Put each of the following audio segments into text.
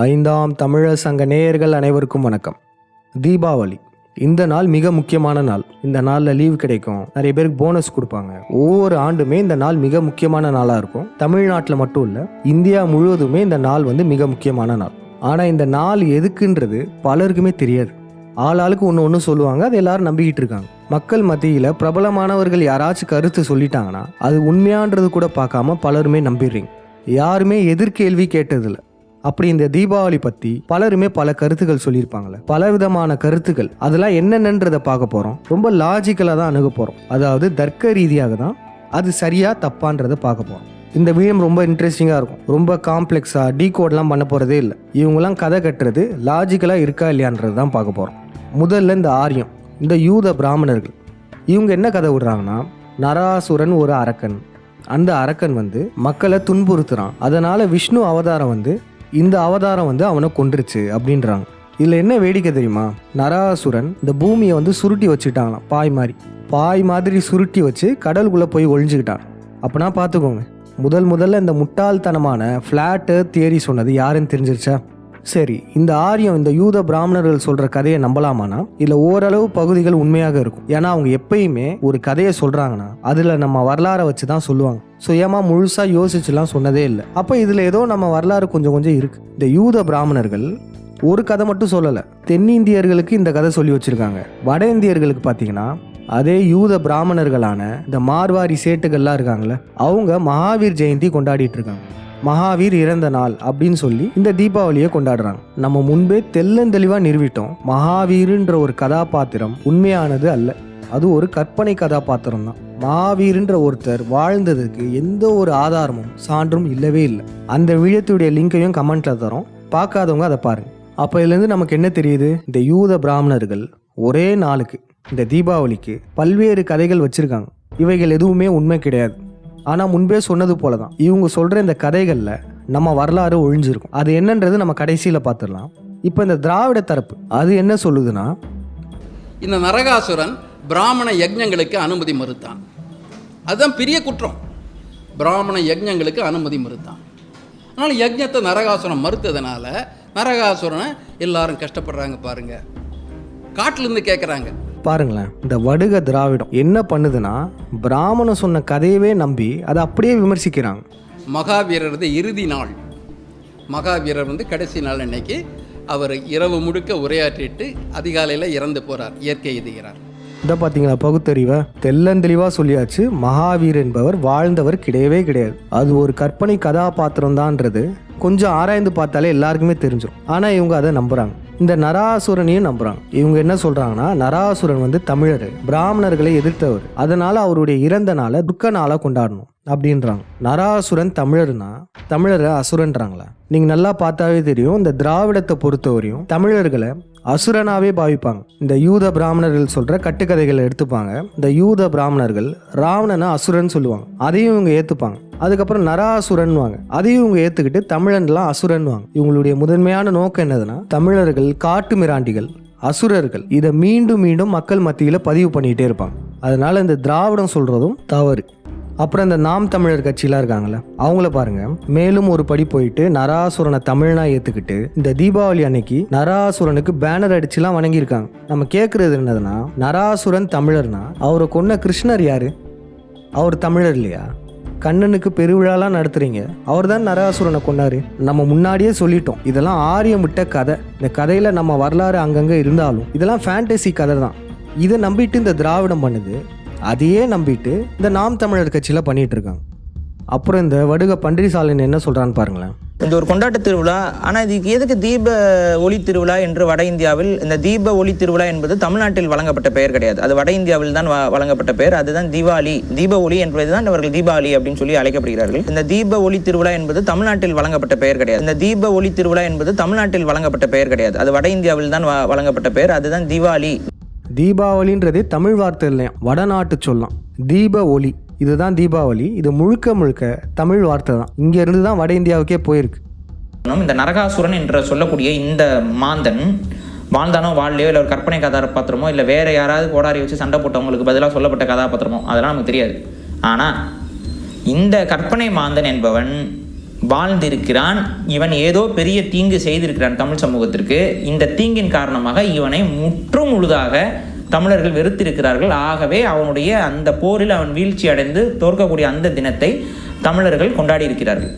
ஐந்தாம் தமிழர் சங்க நேயர்கள் அனைவருக்கும் வணக்கம். தீபாவளி இந்த நாள் மிக முக்கியமான நாள். இந்த நாளில் லீவ் கிடைக்கும். நிறைய பேருக்கு போனஸ் கொடுப்பாங்க. ஒவ்வொரு ஆண்டுமே இந்த நாள் மிக முக்கியமான நாளாக இருக்கும். தமிழ்நாட்டில் மட்டும் இல்லை இந்தியா முழுவதுமே இந்த நாள் வந்து மிக முக்கியமான நாள். ஆனால் இந்த நாள் எதுக்குன்றது பலருக்குமே தெரியாது. ஆளாளுக்கு ஒன்று ஒன்று சொல்லுவாங்க அது எல்லாரும் நம்பிக்கிட்டு இருக்காங்க. மக்கள் மத்தியில் பிரபலமானவர்கள் யாராச்சும் கருத்து சொல்லிட்டாங்கன்னா அது உண்மையான்றது கூட பார்க்காம பலருமே நம்பிடுறீங்க. யாருமே எதிர்கேள்வி கேட்டதில்ல. அப்படி இந்த தீபாவளி பத்தி பலருமே பல கருத்துக்கள் சொல்லியிருப்பாங்கல்ல. பல விதமான கருத்துக்கள். அதெல்லாம் என்னென்னன்றதை பார்க்க போறோம். ரொம்ப லாஜிக்கலாக தான் அணுக போறோம். அதாவது தர்க்க ரீதியாக தான் அது சரியா தப்பான்றதை பார்க்க போறோம். இந்த வீடியம் ரொம்ப இன்ட்ரெஸ்டிங்காக இருக்கும். ரொம்ப காம்ப்ளெக்ஸாக டீ கோட்லாம் பண்ண போகிறதே இல்லை. இவங்கெல்லாம் கதை கட்டுறது லாஜிக்கலாக இருக்கா இல்லையான்றது தான் பார்க்க போகிறோம் முதல்ல இந்த ஆரியம் இந்த யூத பிராமணர்கள். இவங்க என்ன கதை விடுறாங்கன்னா நராசுரன் ஒரு அரக்கன். அந்த அரக்கன் வந்து மக்களை துன்புறுத்துறான். அதனால விஷ்ணு அவதாரம் வந்து இந்த அவதாரம் வந்து அவனை கொன்றுச்சு அப்படின்றாங்க. இதில் என்ன வேடிக்கை தெரியுமா? நராசுரன் இந்த பூமியை வந்து சுருட்டி வச்சுட்டாங்களாம் பாய் மாதிரி. பாய் மாதிரி சுருட்டி வச்சு கடலுக்குள்ளே போய் ஒழிஞ்சுக்கிட்டான் அப்பனா பார்த்துக்கோங்க முதல் முதல்ல இந்த முட்டாள்தனமான ஃப்ளாட் தியரி சொன்னது யாருன்னு தெரிஞ்சிருச்சா? சரி இந்த ஆரியம் இந்த யூத பிராமணர்கள் சொல்ற கதையை நம்பலாமானா இல்ல ஓரளவு பகுதிகள் உண்மையாக இருக்கும். ஏன்னா அவங்க எப்பயுமே ஒரு கதையை சொல்றாங்கன்னா அதுல நம்ம வரலாறை வச்சு தான் சொல்லுவாங்க சுயமா முழுசா யோசிச்சுலாம் சொன்னதே இல்லை. அப்ப இதுல ஏதோ நம்ம வரலாறு கொஞ்சம் கொஞ்சம் இருக்கு. இந்த யூத பிராமணர்கள் ஒரு கதை மட்டும் சொல்லலை. தென்னிந்தியர்களுக்கு இந்த கதை சொல்லி வச்சிருக்காங்க. வட இந்தியர்களுக்கு பார்த்தீங்கன்னா அதே யூத பிராமணர்களான இந்த மார்வாரி சேட்டுகள்லாம் இருக்காங்களே அவங்க மகாவீர் ஜெயந்தி கொண்டாடிட்டு இருக்காங்க. மகாவீர் இறந்த நாள் அப்படின்னு சொல்லி இந்த தீபாவளியை கொண்டாடுறாங்க. நம்ம முன்பே தெள்ளந்தெளிவாக நிறுவிட்டோம் மகாவீருன்ற ஒரு கதாபாத்திரம் உண்மையானது அல்ல. அது ஒரு கற்பனை கதாபாத்திரம் தான். மகாவீருன்ற ஒருத்தர் வாழ்ந்ததுக்கு எந்த ஒரு ஆதாரமும் சான்றும் இல்லவே இல்லை. அந்த வீடியோத்துடைய லிங்கையும் கமெண்ட்ல தரோம். பார்க்காதவங்க அதை பாருங்க. அப்போ இதுலேருந்து நமக்கு என்ன தெரியுது? இந்த யூத பிராமணர்கள் ஒரே நாளுக்கு இந்த தீபாவளிக்கு பல்வேறு கதைகள் வச்சிருக்காங்க. இவைகள் எதுவுமே உண்மை கிடையாது. ஆனால் முன்பே சொன்னது போல தான் இவங்க சொல்கிற இந்த கதைகளில் நம்ம வரலாறு ஒழிஞ்சிருக்கும். அது என்னன்றது நம்ம கடைசியில் பார்த்துடலாம் இப்போ இந்த திராவிட தரப்பு அது என்ன சொல்லுதுன்னா இந்த நரகாசுரன் பிராமண யஜ்ஞங்களுக்கு அனுமதி மறுத்தான். அதுதான் பெரிய குற்றம். பிராமண யஜ்ஞங்களுக்கு அனுமதி மறுத்தான். ஆனால் யஜ்ஞத்தை நரகாசுரன் மறுத்ததுனால நரகாசுரனை எல்லாரும் கஷ்டப்படுறாங்க பாருங்கள் காட்டிலேருந்து கேட்குறாங்க பாருங்களேன் இந்த வடுக திராவிடம் என்ன பண்ணுதுன்னா பிராமணன் சொன்ன கதையவே நம்பி அதை அப்படியே விமர்சிக்கிறாங்க. மகாவீரரது இறுதி நாள். மகாவீரர் வந்து கடைசி நாள் அன்னைக்கு அவர் இரவு முழுக்க உரையாற்றிட்டு அதிகாலையில் இறந்து போகிறார் இயற்கை எதுகிறார் இதை பார்த்தீங்களா பகுத்தறிவை? தெள்ளந்தெளிவாக சொல்லியாச்சு மகாவீர் என்பவர் வாழ்ந்தவர் கிடையவே கிடையாது. அது ஒரு கற்பனை கதாபாத்திரம் தான்ன்றது கொஞ்சம் ஆராய்ந்து பார்த்தாலே எல்லாருக்குமே தெரிஞ்சிடும் ஆனால் இவங்க அதை நம்புறாங்க. இந்த நராசுரனையும் நம்புறாங்க. இவங்க என்ன சொல்றாங்கன்னா நராசுரன் வந்து தமிழர் பிராமணர்களை எதிர்த்தவர். அதனால அவருடைய இறந்த நாளை துக்க நாளா கொண்டாடணும் அப்படின்றாங்க. நராசுரன் தமிழர்னா தமிழரை அசுரன்றாங்களா? நீங்க நல்லா பார்த்தாவே தெரியும் இந்த திராவிடத்தை பொறுத்தவரையும் தமிழர்களை அசுரனாவே பாவிப்பாங்க. இந்த யூத பிராமணர்கள் சொல்ற கட்டுக்கதைகளை எடுத்துப்பாங்க. இந்த யூத பிராமணர்கள் ராவணனை அசுரன் சொல்லுவாங்க. அதையும் இவங்க ஏத்துப்பாங்க. அதுக்கப்புறம் நராசுரன்வாங்க அதையும் இவங்க ஏத்துக்கிட்டு தமிழன்லாம் அசுரன்வாங்க இவங்களுடைய முதன்மையான நோக்கம் என்னதுன்னா தமிழர்கள் காட்டு மிராண்டிகள் அசுரர்கள் இதை மீண்டும் மீண்டும் மக்கள் மத்தியில் பதிவு பண்ணிகிட்டே இருப்பாங்க. அதனால இந்த திராவிடம் சொல்றதும் தவறு. அப்புறம் இந்த நாம் தமிழர் கட்சியெலாம் இருக்காங்கல்ல அவங்கள பாருங்க. மேலும் ஒரு படி போயிட்டு நராசுரனை தமிழ்னா ஏற்றுக்கிட்டு இந்த தீபாவளி அன்னைக்கு நராசுரனுக்கு பேனர் அடிச்சுலாம் வணங்கியிருக்காங்க. நம்ம கேட்குறது என்னதுன்னா நராசுரன் தமிழர்னா அவரை கொன்ன கிருஷ்ணர் யாரு? அவர் தமிழர் இல்லையா? கண்ணனுக்கு பெருவிழாலாம் நடத்துறீங்க. அவர் தான் நரகாசுரனை கொண்டாரு நம்ம முன்னாடியே சொல்லிட்டோம். இதெல்லாம் ஆரியம் விட்ட கதை. இந்த கதையில நம்ம வரலாறு அங்கங்கே இருந்தாலும் இதெல்லாம் ஃபேண்டசி கதை தான் இதை நம்பிட்டு இந்த திராவிடம் பண்ணுது அதையே நம்பிட்டு இந்த நாம் தமிழர் கட்சியில் பண்ணிட்டு இருக்காங்க. அப்புறம் இந்த வடுக பன்றிசாலன் என்ன சொல்றான்னு பாருங்களேன். இந்த ஒரு கொண்டாட்ட திருவிழா ஆனால் இதுக்கு எதுக்கு தீப ஒளி திருவிழா என்று வட இந்தியாவில் இந்த தீப ஒளி திருவிழா என்பது தமிழ்நாட்டில் வழங்கப்பட்ட பெயர் கிடையாது. அது வட இந்தியாவில் தான் வழங்கப்பட்ட பெயர். அதுதான் தீபாவளி தீப ஒளி என்பதுதான் அவர்கள் தீபாவளி அப்படின்னு சொல்லி அழைக்கப்படுகிறார்கள். இந்த தீப ஒளி திருவிழா என்பது தமிழ்நாட்டில் வழங்கப்பட்ட பெயர் கிடையாது. இந்த தீப ஒளி திருவிழா என்பது தமிழ்நாட்டில் வழங்கப்பட்ட பெயர் கிடையாது. அது வட இந்தியாவில் தான் வழங்கப்பட்ட பெயர். அதுதான் தீபாவளி தீபாவளின்றதே தமிழ் வார்த்தை இல்லையா? வடநாட்டு சொல்லலாம் தீப ஒளி. இதுதான் தீபாவளி. இது முழுக்க முழுக்க தமிழ் வார்த்தை தான். இங்க இருந்து தான் வட இந்தியாவுக்கே போயிருக்கு. இந்த நரகாசுரன் என்று சொல்லக்கூடிய இந்த மாந்தன் வாழ்ந்தானோ வாழ்லையோ இல்லை ஒரு கற்பனை கதாபாத்திரமோ இல்லை வேற யாராவது கோடாரி வச்சு சண்டை போட்டவங்களுக்கு பதிலாக சொல்லப்பட்ட கதாபாத்திரமோ அதெல்லாம் நமக்கு தெரியாது. ஆனால் இந்த கற்பனை மாந்தன் என்பவன் வாழ்ந்திருக்கிறான் இவன் ஏதோ பெரிய தீங்கு செய்திருக்கிறான் தமிழ் சமூகத்திற்கு. இந்த தீங்கின் காரணமாக இவனை முற்றும் முழுதாக தமிழர்கள் வெறுத்திருக்கிறார்கள். ஆகவே அவனுடைய அந்த போரில் அவன் வீழ்ச்சி அடைந்து தோற்கக்கூடிய அந்த தினத்தை தமிழர்கள் கொண்டாடி இருக்கிறார்கள்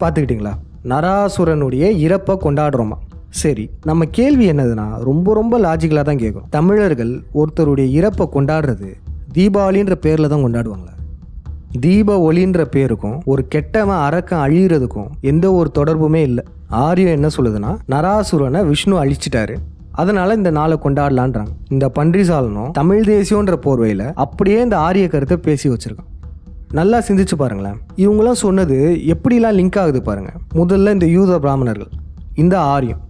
பார்த்துக்கிட்டிங்களா? நராசுரனுடைய இறப்பை கொண்டாடுறோமா? சரி நம்ம கேள்வி என்னதுன்னா ரொம்ப ரொம்ப லாஜிக்கலாக தான் கேட்கும் தமிழர்கள் ஒருத்தருடைய இறப்பை கொண்டாடுறது தீபாவளின்ற பேரில் தான் கொண்டாடுவாங்களா. தீப ஒளின்ற பேருக்கும் ஒரு கெட்டவன் அரக்கம் அழியிறதுக்கும் எந்த ஒரு தொடர்புமே இல்லை. ஆரியம் என்ன சொல்லுதுன்னா நராசுரனை விஷ்ணு அழிச்சிட்டாரு. அதனால இந்த நாளை கொண்டாடலான்றாங்க. இந்த பன்றிசாலனும் தமிழ் தேசியன்ற போர்வையில் அப்படியே இந்த ஆரிய கருத்தை பேசி வச்சிருக்கான். நல்லா சிந்திச்சு பாருங்களேன். இவங்களாம் சொன்னது எப்படிலாம் லிங்க் ஆகுது பாருங்க. முதல்ல இந்த யூத பிராமணர்கள் இந்த ஆரியம்.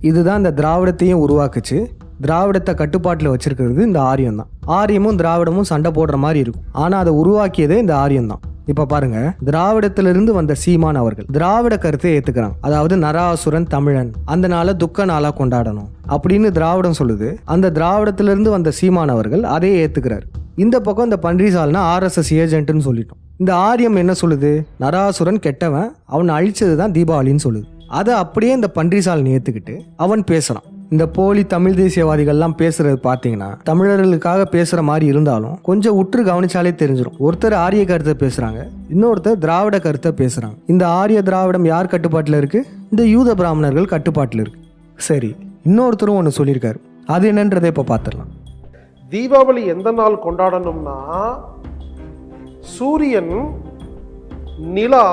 இதுதான் இந்த திராவிடத்தையும் உருவாக்குச்சு. திராவிடத்தை கட்டுப்பாட்டில் வச்சிருக்கிறது இந்த ஆரியம் தான் ஆரியமும் திராவிடமும் சண்டை போடுற மாதிரி இருக்கும். ஆனால் அதை உருவாக்கியதே இந்த ஆரியம் தான் இப்போ பாருங்க திராவிடத்திலிருந்து வந்த சீமான் அவர்கள் திராவிட கருத்தை ஏத்துக்கிறாங்க அதாவது நராசுரன் தமிழன் அந்த நாளை துக்க நாளா கொண்டாடணும் அப்படின்னு திராவிடம் சொல்லுது. அந்த திராவிடத்திலிருந்து வந்த சீமான் அவர்கள் அதையே ஏத்துக்கிறார். இந்த பக்கம் இந்த பன்றிசால்னா ஆர்எஸ்எஸ் ஏஜென்ட்னு சொல்லிட்டோம். இந்த ஆரியம் என்ன சொல்லுது? நராசுரன் கெட்டவன் அவனை அழிச்சது தான் தீபாவளின்னு சொல்லுது. அதை அப்படியே இந்த பன்றிசால் ஏத்துக்கிட்டு அவன் பேசுறான். இந்த போலி தமிழ் தேசியவாதிகள்லாம் பேசுறது பார்த்தீங்கன்னா தமிழர்களுக்காக பேசுற மாதிரி இருந்தாலும் கொஞ்சம் உற்று கவனிச்சாலே தெரிஞ்சிடும் ஒருத்தர் ஆரிய கருத்தை பேசுறாங்க இன்னொருத்தர் திராவிட கருத்தை பேசுறாங்க. இந்த ஆரிய திராவிடம் யார் கட்டுப்பாட்டில் இருக்கு? இந்த யூத பிராமணர்கள் கட்டுப்பாட்டில் இருக்கு. சரி இன்னொருத்தரும் ஒன்று சொல்லியிருக்காரு. அது என்னன்றதை இப்போ பார்த்துடலாம் தீபாவளி எந்த நாள் கொண்டாடணும்னா சூரியன் நிலா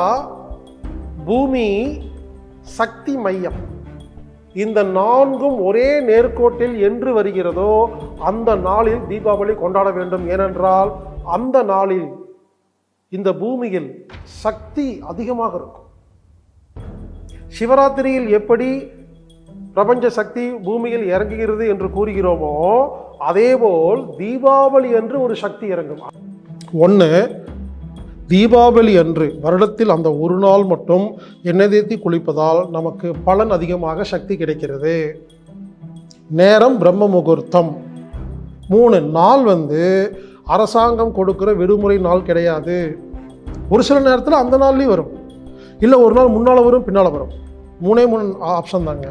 பூமி சக்தி மையம். இந்த நான்கும் ஒரே நேர்கோட்டில் என்று வருகிறதோ அந்த நாளில் தீபாவளி கொண்டாட வேண்டும். ஏனென்றால் அந்த நாளில் இந்த பூமியில் சக்தி அதிகமாக இருக்கும். சிவராத்திரியில் எப்படி பிரபஞ்ச சக்தி பூமியில் இறங்குகிறது என்று கூறுகிறோமோ அதேபோல் தீபாவளி என்று ஒரு சக்தி இறங்கும். ஒன்று தீபாவளி அன்று வருடத்தில் அந்த ஒரு நாள் மட்டும் எண்ணெய் தேத்தி குளிப்பதால் நமக்கு பலன் அதிகமாக சக்தி கிடைக்கிறது. நேரம் பிரம்ம முகூர்த்தம். மூணு நாள் வந்து அரசாங்கம் கொடுக்குற விடுமுறை நாள் கிடையாது. ஒரு சில நேரத்தில் அந்த நாள்லேயும் வரும். இல்லை ஒரு நாள் முன்னால் வரும் பின்னால் வரும். மூணே மூணு ஆப்ஷன் தாங்க.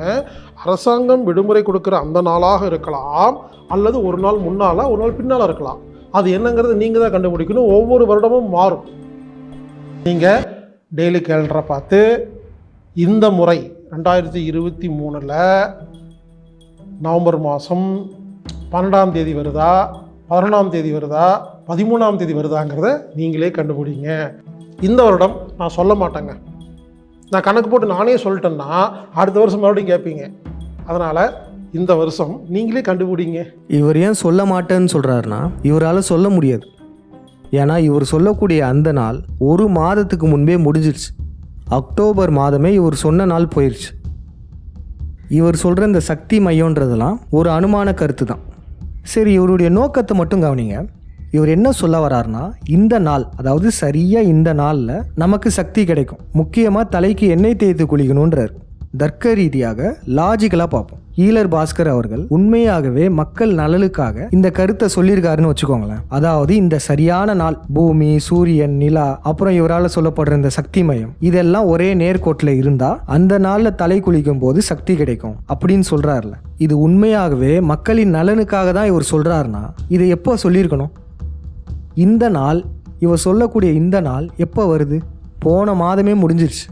அரசாங்கம் விடுமுறை கொடுக்குற அந்த நாளாக இருக்கலாம் அல்லது ஒரு நாள் முன்னால் ஒரு நாள் பின்னால் இருக்கலாம். அது என்னங்கிறது நீங்கள் தான் கண்டுபிடிக்கணும். ஒவ்வொரு வருடமும் மாறும். நீங்கள் டெய்லி கேலண்டரை பார்த்து இந்த முறை ரெண்டாயிரத்தி இருபத்தி மூணில் நவம்பர் மாதம் பன்னெண்டாம் தேதி வருதா பதினொன்றாம் தேதி வருதா பதிமூணாம் தேதி வருதாங்கிறத நீங்களே கண்டுபிடிங்க. இந்த வருடம் நான் சொல்ல மாட்டேங்க. நான் கணக்கு போட்டு நானே சொல்லிட்டேன்னா அடுத்த வருஷம் மறுபடியும் கேட்பீங்க. அதனால் இந்த வருஷம் நீங்களே கண்டுபிடிங்க. இவர் ஏன் சொல்ல மாட்டேன்னு சொல்கிறாருன்னா இவரால் சொல்ல முடியாது. ஏன்னா இவர் சொல்லக்கூடிய அந்த நாள் ஒரு மாதத்துக்கு முன்பே முடிஞ்சிருச்சு. அக்டோபர் மாதமே இவர் சொன்ன நாள் போயிடுச்சு இவர் சொல்கிற இந்த சக்தி மையன்றதெல்லாம் ஒரு அனுமான கருத்து தான் சரி இவருடைய நோக்கத்தை மட்டும் கவனிங்க. இவர் என்ன சொல்ல வராருன்னா இந்த நாள் அதாவது சரியாக இந்த நாளில் நமக்கு சக்தி கிடைக்கும். முக்கியமாக தலைக்கு எண்ணெய் தேய்த்து குளிக்கணுன்றார் தர்க்க ரீதியாக லாஜிக்கலாக பார்ப்போம். ஈலர் பாஸ்கர் அவர்கள் உண்மையாகவே மக்கள் நலனுக்காக இந்த கருத்தை சொல்லியிருக்காருன்னு வச்சுக்கோங்களேன். அதாவது இந்த சரியான நாள் பூமி சூரியன் நிலா அப்புறம் இவரால் சொல்லப்படுற இந்த சக்தி மையம் இதெல்லாம் ஒரே நேர்கோட்டில் இருந்தா அந்த நாளில் தலை குளிக்கும் போது சக்தி கிடைக்கும் அப்படின்னு சொல்றாருல. இது உண்மையாகவே மக்களின் நலனுக்காக தான் இவர் சொல்றாருன்னா இதை எப்போ சொல்லியிருக்கணும்? இந்த நாள் இவர் சொல்லக்கூடிய இந்த நாள் எப்போ வருது? போன மாதமே முடிஞ்சிருச்சு.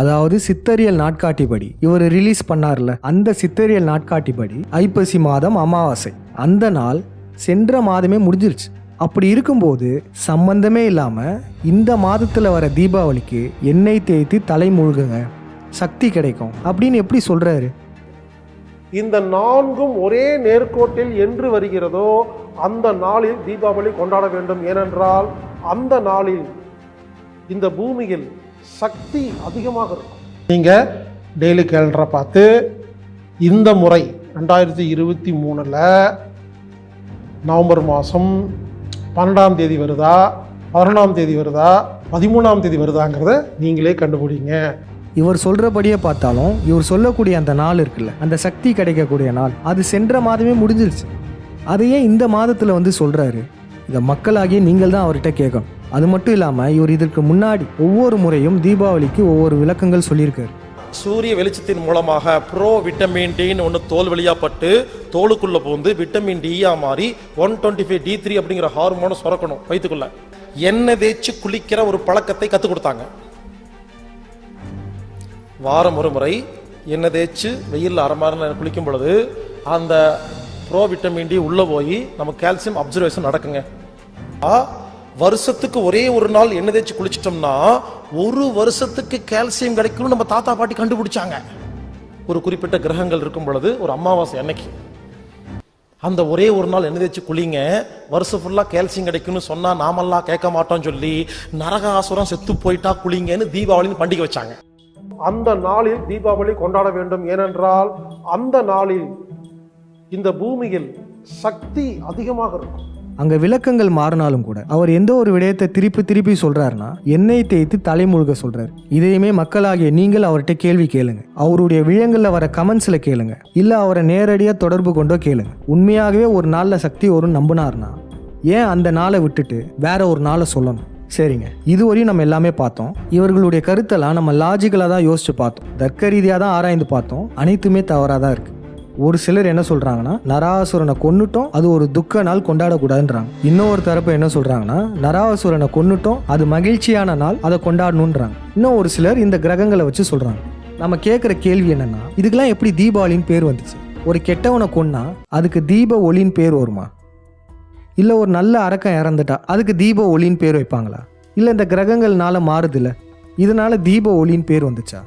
அதாவது சித்தரியல் நாட்காட்டிப்படி. இவர் ரிலீஸ் பண்ணார்ல அந்த சித்தரியல் நாட்காட்டிப்படி ஐப்பசி மாதம் அமாவாசை. அந்த நாள் சென்ற மாதமே முடிஞ்சிருச்சு. அப்படி இருக்கும்போது சம்பந்தமே இல்லாமல் இந்த மாதத்தில் வர தீபாவளிக்கு எண்ணெய் தேய்த்து தலை முழுகுங்க. சக்தி கிடைக்கும். அப்படின்னு எப்படி சொல்கிறாரு இந்த நான்கும் ஒரே நேர்கோட்டில் என்று வருகிறதோ அந்த நாளில் தீபாவளி கொண்டாட வேண்டும். ஏனென்றால் அந்த நாளில் இந்த பூமியில் சக்தி அதிகமாக இருக்கும். நீங்கள் டெய்லி கேலண்டரை பார்த்து இந்த முறை ரெண்டாயிரத்தி இருபத்தி மூணில் நவம்பர் மாதம் பன்னெண்டாம் தேதி வருதா பதினொன்றாம் தேதி வருதா பதிமூணாம் தேதி வருதாங்கிறத நீங்களே கண்டுபிடிங்க. இவர் சொல்கிறபடியே பார்த்தாலும் இவர் சொல்லக்கூடிய அந்த நாள் இருக்குல்ல அந்த சக்தி கிடைக்கக்கூடிய நாள் அது சென்ற மாதமே முடிஞ்சிருச்சு. அதையே இந்த மாதத்தில் வந்து சொல்கிறாரு இதை மக்களாகிய நீங்கள் தான் அவர்கிட்ட கேட்கணும். அது மட்டும் இல்லாமல் இவர் இதற்கு முன்னாடி ஒவ்வொரு முறையும் தீபாவளிக்கு ஒவ்வொரு விளக்கங்கள் சொல்லியிருக்காரு. சூரிய வெளிச்சத்தின் மூலமாக ப்ரோ விட்டமின் டின்னு ஒன்று தோல் வழியா பட்டு போந்து பூந்து விட்டமின் டியா மாறி one twenty five D three அப்படிங்கிற ஹார்மோனை சுரக்கணும் வயிற்றுக்குள்ள எண்ணெய் தேய்ச்சி குளிக்கிற ஒரு பழக்கத்தை கற்றுக் கொடுத்தாங்க. வாரம் ஒரு முறை எண்ணெய் தேய்ச்சி வெயிலில் அரை மணி நேரம் குளிக்கும் பொழுது அந்த ப்ரோ விட்டமின் டி உள்ளே போய் நம்ம கால்சியம் அப்சர்வேஷன் நடக்குங்க. ஆ, வருஷத்துக்கு ஒரே ஒரு நாள் எண்ணெய் தேய்ச்சி குளிச்சிட்டோம்னா ஒரு வருஷத்துக்கு கால்சியம் கிடைக்கும்னு நம்ம தாத்தா பாட்டி கண்டுபிடிச்சாங்க. ஒரு குறிப்பிட்ட கிரகங்கள் இருக்கும் பொழுது ஒரு அமாவாசை அன்னைக்கு. அந்த ஒரே ஒரு நாள் எண்ணெய் தேய்ச்சி குளிங்க வருஷம் ஃபுல்லாக கால்சியம் கிடைக்கும்னு சொன்னால் நாமெல்லாம் கேட்க மாட்டோம் சொல்லி நரகாசுரம் செத்து போயிட்டா குளிங்கன்னு தீபாவளின்னு பண்டிகை வச்சாங்க. அந்த நாளில் தீபாவளி கொண்டாட வேண்டும். ஏனென்றால் அந்த நாளில் இந்த பூமியில் சக்தி அதிகமாக இருக்கும். அங்கே விளக்கங்கள் மாறினாலும் கூட அவர் எந்த ஒரு விடயத்தை திருப்பி திருப்பி சொல்றாருன்னா எண்ணெய் தேய்த்து தலைமுழுக சொல்றாரு. இதையுமே மக்களாகிய நீங்கள் அவர்கிட்ட கேள்வி கேளுங்க. அவருடைய விழயங்களில் வர கமெண்ட்ஸில் கேளுங்க. இல்லை அவரை நேரடியாக தொடர்பு கொண்டோ கேளுங்க. உண்மையாகவே ஒரு நாளில் சக்தி ஒரு நம்பினார்னா ஏன் அந்த நாளை விட்டுட்டு வேற ஒரு நாளை சொல்லணும்? சரிங்க. இதுவரையும் நம்ம எல்லாமே பார்த்தோம். இவர்களுடைய கருத்தெல்லாம் நம்ம லாஜிக்கலாக தான் யோசிச்சு பார்த்தோம். தர்க்க ரீதியாக தான் ஆராய்ந்து பார்த்தோம். அனைத்துமே தவறாக தான் இருக்குது ஒரு சிலர் என்ன சொல்றாங்கன்னா நராசுரனை கொன்னுட்டோம் அது ஒரு துக்க நாள் கொண்டாடக்கூடாதுன்றாங்க. இன்னொரு தரப்பு என்ன சொல்றாங்கன்னா நராசுரனை கொன்னுட்டோம் அது மகிழ்ச்சியான நாள் அதை கொண்டாடணுன்றாங்க இன்னும் ஒரு சிலர் இந்த கிரகங்களை வச்சு சொல்றாங்க. நம்ம கேட்குற கேள்வி என்னன்னா இதுக்கெல்லாம் எப்படி தீபாவளின்னு பேர் வந்துச்சு? ஒரு கெட்டவனை கொன்னா அதுக்கு தீப ஒளின்னு பேர் வருமா? இல்லை ஒரு நல்ல அரக்கன் இறந்துட்டா அதுக்கு தீப ஒளின்னு பேர் வைப்பாங்களா? இல்லை இந்த கிரகங்கள்னால மாறுதில்ல இதனால தீப ஒளின்னு பேர் வந்துச்சா?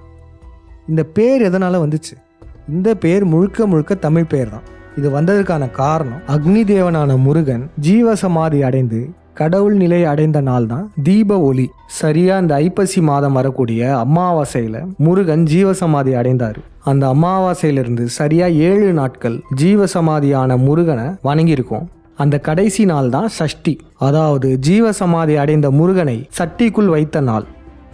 இந்த பேர் எதனால வந்துச்சு? இந்த பெயர் முழுக்க முழுக்க தமிழ் பெயர் தான் இது வந்ததற்கான காரணம் அக்னி தேவனான முருகன் ஜீவசமாதி அடைந்து கடவுள் நிலை அடைந்த நாள் தான் தீப ஒளி. சரியா இந்த ஐப்பசி மாதம் வரக்கூடிய அமாவாசையில முருகன் ஜீவசமாதி அடைந்தார். அந்த அமாவாசையிலிருந்து சரியா ஏழு நாட்கள் ஜீவசமாதியான முருகனை வணங்கியிருக்கோம். அந்த கடைசி நாள் தான் சஷ்டி. அதாவது ஜீவசமாதி அடைந்த முருகனை சட்டிக்குள் வைத்த நாள்.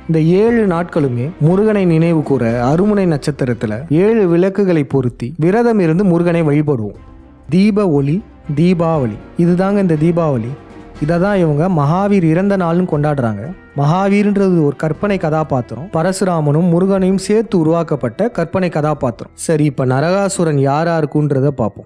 இந்த ஏழு நாட்களுமே முருகனை நினைவு கூற அருமுனை நட்சத்திரத்துல ஏழு விளக்குகளை பொருத்தி விரதம் இருந்து முருகனை வழிபடுவோம். தீப ஒளி தீபாவளி. இதுதாங்க இந்த தீபாவளி. இதை தான் இவங்க மகாவீர் இறந்த நாள்னு கொண்டாடுறாங்க. மகாவீர்ன்றது ஒரு கற்பனை கதாபாத்திரம். பரசுராமனும் முருகனையும் சேர்த்து உருவாக்கப்பட்ட கற்பனை கதாபாத்திரம். சரி இப்போ நரகாசுரன் யாரா இருக்குன்றத பார்ப்போம்.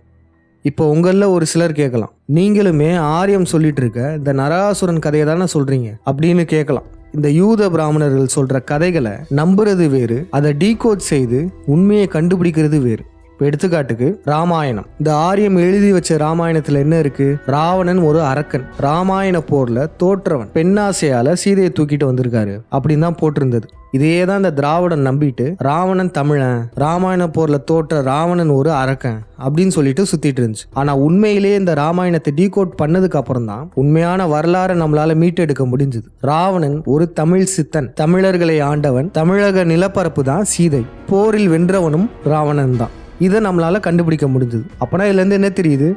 இப்போ உங்களில் ஒரு சிலர் கேட்கலாம். நீங்களுமே ஆரியம் சொல்லிட்டு இருக்க இந்த நரகாசுரன் கதையை தானே சொல்றீங்க? அப்படின்னு கேட்கலாம். இந்த யூத பிராமணர்கள் சொல்ற கதைகளை நம்புறது வேறு அதை டீகோட் செய்து உண்மையை கண்டுபிடிக்கிறது வேறு. இப்போ எடுத்துக்காட்டுக்கு ராமாயணம். இந்த ஆரியம் எழுதி வச்ச ராமாயணத்துல என்ன இருக்கு? ராவணன் ஒரு அரக்கன். ராமாயண போர்ல தோற்றவன் பெண்ணாசையால சீதையை தூக்கிட்டு வந்திருக்காரு. அப்படின்னு தான் போட்டிருந்தது. இதையே தான் இந்த திராவிடன் நம்பிட்டு ராவணன் தமிழன் ராமாயண போர்ல தோற்ற ராவணன் ஒரு அரக்கன் அப்படின்னு சொல்லிட்டு சுத்திட்டு இருந்துச்சு. ஆனா உண்மையிலேயே இந்த ராமாயணத்தை டீகோட் பண்ணதுக்கு அப்புறம் தான் உண்மையான வரலாறை நம்மளால மீட்டெடுக்க முடிஞ்சது. ராவணன் ஒரு தமிழ் சித்தன். தமிழர்களை ஆண்டவன் தமிழக நிலப்பரப்பு தான் சீதை. போரில் வென்றவனும் ராவணன் தான். இதை நம்மளால் கண்டுபிடிக்க முடிஞ்சது. அப்போனா இதுலேருந்து என்ன தெரியுது?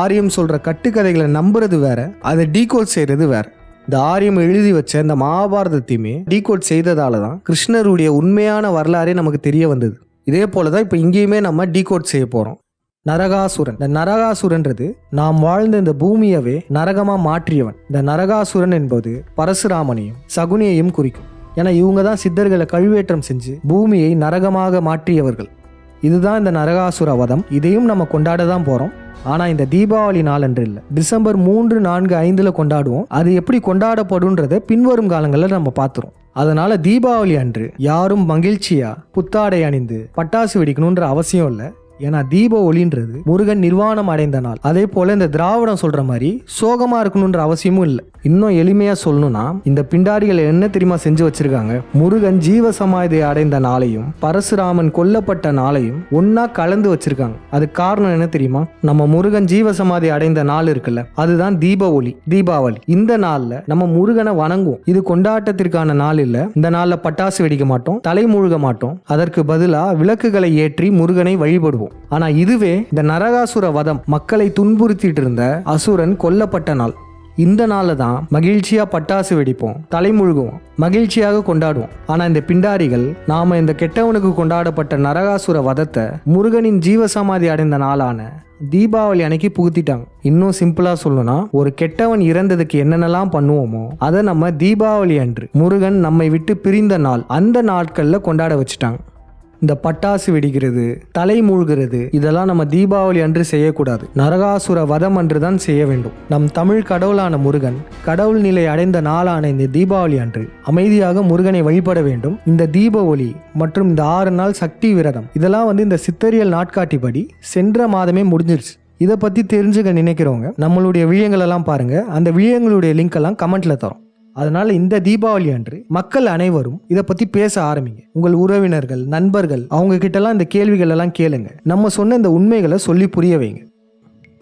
ஆரியம் சொல்கிற கட்டுக்கதைகளை நம்புறது வேற அதை டீகோட் செய்கிறது வேற. இந்த ஆரியம் எழுதி வச்ச இந்த மகாபாரதத்தையுமே டீகோட் செய்ததால தான் கிருஷ்ணருடைய உண்மையான வரலாறே நமக்கு தெரிய வந்தது. இதே போல தான் இப்போ இங்கேயுமே நம்ம டீகோட் செய்ய போகிறோம் நரகாசுரன். இந்த நரகாசுரன்றது நாம் வாழ்ந்த இந்த பூமியவே நரகமா மாற்றியவன். இந்த நரகாசுரன் என்பது பரசுராமனையும் சகுனியையும் குறிக்கும். ஏன்னா இவங்க தான் சித்தர்களை கழுவேற்றம் செஞ்சு பூமியை நரகமாக மாற்றியவர்கள். இதுதான் இந்த நரகாசுர வதம். இதையும் நம்ம கொண்டாட தான் போறோம். ஆனா இந்த தீபாவளி நாளன்று இல்லை. டிசம்பர் மூன்று நான்கு ஐந்துல கொண்டாடுவோம். அது எப்படி கொண்டாடப்படுன்றத பின்வரும் காலங்களில் நம்ம பார்த்துரும் அதனால தீபாவளி அன்று யாரும் மகிழ்ச்சியா புத்தாடை அணிந்து பட்டாசு வெடிக்கணுன்ற அவசியம் இல்லை. ஏன்னா தீப ஒளின்றது முருகன் நிர்வாணம் அடைந்த நாள். அதே போல இந்த திராவிடம் சொல்ற மாதிரி சோகமா இருக்கணுன்ற அவசியமும் இல்லை. இன்னும் எளிமையா சொல்லணும்னா இந்த பிண்டாரிகள் என்ன தெரியுமா செஞ்சு வச்சிருக்காங்க? முருகன் ஜீவ சமாதி அடைந்த நாளையும் பரசுராமன் கொல்லப்பட்ட நாளையும் ஒன்னா கலந்து வச்சிருக்காங்க. அது காரணம் என்ன தெரியுமா? நம்ம முருகன் ஜீவ சமாதி அடைந்த நாள் இருக்குல்ல அதுதான் தீப ஒளி தீபாவளி. இந்த நாள்ல நம்ம முருகனை வணங்குவோம். இது கொண்டாட்டத்திற்கான நாள் இல்ல. இந்த நாள்ல பட்டாசு வெடிக்க மாட்டோம் தலை முழுக மாட்டோம். அதற்கு பதிலாக விளக்குகளை ஏற்றி முருகனை வழிபடுவோம். ஆனா இதுவே இந்த நரகாசுர வதம் மக்களை துன்புறுத்திட்டு இருந்த அசுரன் கொல்லப்பட்ட நாள். இந்த நாளில் தான் மகிழ்ச்சியாக பட்டாசு வெடிப்போம் தலைமுழுகுவோம் மகிழ்ச்சியாக கொண்டாடுவோம். ஆனால் இந்த பிண்டாரிகள் நாம் இந்த கெட்டவனுக்கு கொண்டாடப்பட்ட நரகாசுர வதத்தை முருகனின் ஜீவசமாதி அடைந்த நாளான தீபாவளி அன்னைக்கு புகுத்திட்டாங்க. இன்னும் சிம்பிளா சொல்லணும்னா ஒரு கெட்டவன் இறந்ததுக்கு என்னென்னலாம் பண்ணுவோமோ அதை நம்ம தீபாவளி அன்று முருகன் நம்மை விட்டு பிரிந்த நாள் அந்த நாட்களில் கொண்டாட வச்சுட்டாங்க. இந்த பட்டாசு வெடிக்கிறது தலை மூழ்கிறது இதெல்லாம் நம்ம தீபாவளி அன்று செய்யக்கூடாது. நரகாசுர வதம் அன்று தான் செய்ய வேண்டும். நம் தமிழ் கடவுளான முருகன் கடவுள் நிலை அடைந்த நாளான இந்த தீபாவளி அன்று அமைதியாக முருகனை வழிபட வேண்டும். இந்த தீப ஒளி மற்றும் இந்த ஆறு நாள் சக்தி விரதம் இதெல்லாம் வந்து இந்த சித்தரியல் நாட்காட்டிப்படி சென்ற மாதமே முடிஞ்சிருச்சு. இதை பற்றி தெரிஞ்சுக்க நினைக்கிறவங்க நம்மளுடைய விழியங்களெல்லாம் பாருங்க. அந்த விழியங்களுடைய லிங்க் எல்லாம் கமெண்ட்ல தரோம். அதனால இந்த தீபாவளி அன்று மக்கள் அனைவரும் இதை பத்தி பேச ஆரம்பிங்க. உங்கள் உறவினர்கள் நண்பர்கள் அவங்க கிட்டலாம் இந்த கேள்விகள் எல்லாம் கேளுங்க. நம்ம சொன்ன இந்த உண்மைகளை சொல்லி புரிய வைங்க.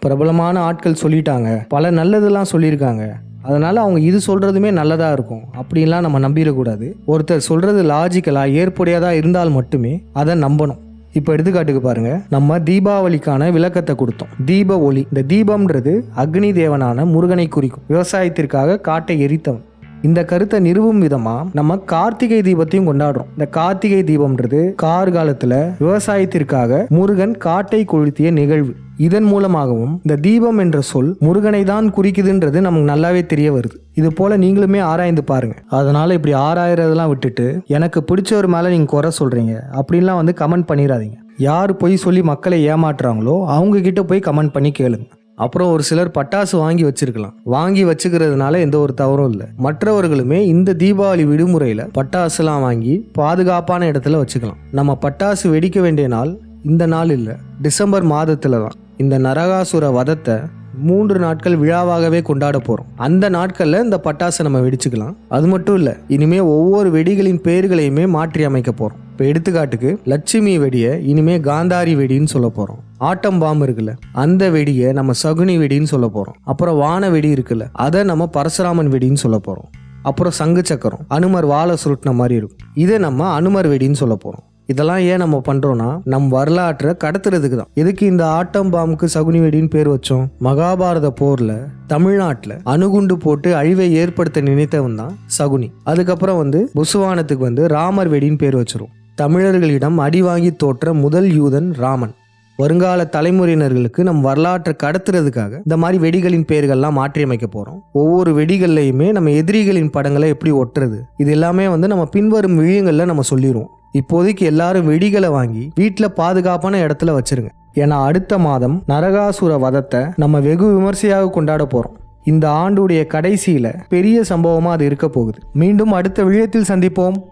பிரபலமான ஆட்கள் சொல்லிட்டாங்க. பல நல்லதெல்லாம் சொல்லியிருக்காங்க. அதனால அவங்க இது சொல்றதுமே நல்லதா இருக்கும். அப்படின்லாம் நம்ம நம்பிடக்கூடாது. ஒருத்தர் சொல்றது லாஜிக்கலா ஏற்புடையதா இருந்தால் மட்டுமே அதை நம்பணும். இப்போ எடுத்துக்காட்டுக்கு பாருங்க. நம்ம தீபாவளிக்கான விளக்கத்தை கொடுத்தோம். தீப ஒளி. இந்த தீபம்ன்றது அக்னி தேவனான முருகனை குறிக்கும். விவசாயத்திற்காக காட்டை எரித்தவன். இந்த கருத்தை நிறுவும் விதமா நம்ம கார்த்திகை தீபத்தையும் கொண்டாடுறோம். இந்த கார்த்திகை தீபம்ன்றது கார்காலத்துல விவசாயத்திற்காக முருகன் காட்டை கொளுத்திய நிகழ்வு. இதன் மூலமாகவும் இந்த தீபம் என்ற சொல் முருகனை தான் குறிக்குதுன்றது நமக்கு நல்லாவே தெரிய வருது. இது போல நீங்களுமே ஆராய்ந்து பாருங்க. அதனால இப்படி ஆராயறதெல்லாம் விட்டுட்டு எனக்கு பிடிச்சவர் மேல நீங்க குறை சொல்றீங்க. அப்படின்லாம் வந்து கமெண்ட் பண்ணிடாதீங்க யார் போய் சொல்லி மக்களை ஏமாற்றுறாங்களோ அவங்க கிட்ட போய் கமெண்ட் பண்ணி கேளுங்க. அப்புறம் ஒரு சிலர் பட்டாசு வாங்கி வச்சிருக்கலாம். வாங்கி வச்சுக்கிறதுனால எந்த ஒரு தவறும் இல்லை. மற்றவர்களுமே இந்த தீபாவளி விடுமுறையில் பட்டாசுலாம் வாங்கி பாதுகாப்பான இடத்துல வச்சுக்கலாம். நம்ம பட்டாசு வெடிக்க வேண்டிய நாள் இந்த நாள் இல்லை. டிசம்பர் மாதத்தில் தான். இந்த நரகாசுர வதத்தை மூன்று நாட்கள் விழாவாகவே கொண்டாட போகிறோம் அந்த நாட்களில் இந்த பட்டாசை நம்ம வெடிச்சுக்கலாம். அது மட்டும் இல்லை இனிமே ஒவ்வொரு வெடிகளின் பேர்களையுமே மாற்றி அமைக்க போகிறோம் இப்போ எடுத்துக்காட்டுக்கு லட்சுமி வெடியை இனிமே காந்தாரி வெடின்னு சொல்ல போகிறோம் ஆட்டம் பாம்பு இருக்குல்ல அந்த வெடியை நம்ம சகுனி வெடின்னு சொல்ல போகிறோம் அப்புறம் வான வெடி இருக்குல்ல அதை நம்ம பரசுராமன் வெடின்னு சொல்ல போகிறோம் அப்புறம் சங்கு சக்கரம் அனுமர் வாழை சுருட்டின மாதிரி இருக்கும். இதை நம்ம அனுமர் வெடின்னு சொல்ல போகிறோம் இதெல்லாம் ஏன் நம்ம பண்றோம்னா நம் வரலாற்றை கடத்துறதுக்கு தான். எதுக்கு இந்த ஆட்டம் பாம்புக்கு சகுனி வெடின்னு பேர் வச்சோம்? மகாபாரத போர்ல தமிழ்நாட்டில் அணுகுண்டு போட்டு அழிவை ஏற்படுத்த நினைத்தவன் தான் சகுனி. அதுக்கப்புறம் வந்து புசுவானத்துக்கு வந்து ராமர் வெடின்னு பேர் வச்சிரும் தமிழர்களிடம் அடி வாங்கி தோற்ற முதல் யூதன் ராமன். வருங்கால தலைமுறையினர்களுக்கு நம் வரலாற்றை கடத்துறதுக்காக இந்த மாதிரி வெடிகளின் பெயர்கள்லாம் மாற்றி அமைக்க போகிறோம் ஒவ்வொரு வெடிகள்லையுமே நம்ம எதிரிகளின் படங்களை எப்படி ஒட்டுறது? இது எல்லாமே வந்து நம்ம பின்வரும் விழியங்களில் நம்ம சொல்லிடுவோம் இப்போதைக்கு எல்லாரும் வெடிகளை வாங்கி வீட்டில் பாதுகாப்பான இடத்துல வச்சிருங்க. ஏன்னா அடுத்த மாதம் நரகாசுர வதத்தை நம்ம வெகு விமர்சையாக கொண்டாட போகிறோம் இந்த ஆண்டுடைய கடைசியில் பெரிய சம்பவமாக அது இருக்க போகுது. மீண்டும் அடுத்த விழயத்தில் சந்திப்போம்.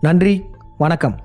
நன்றி. வணக்கம்.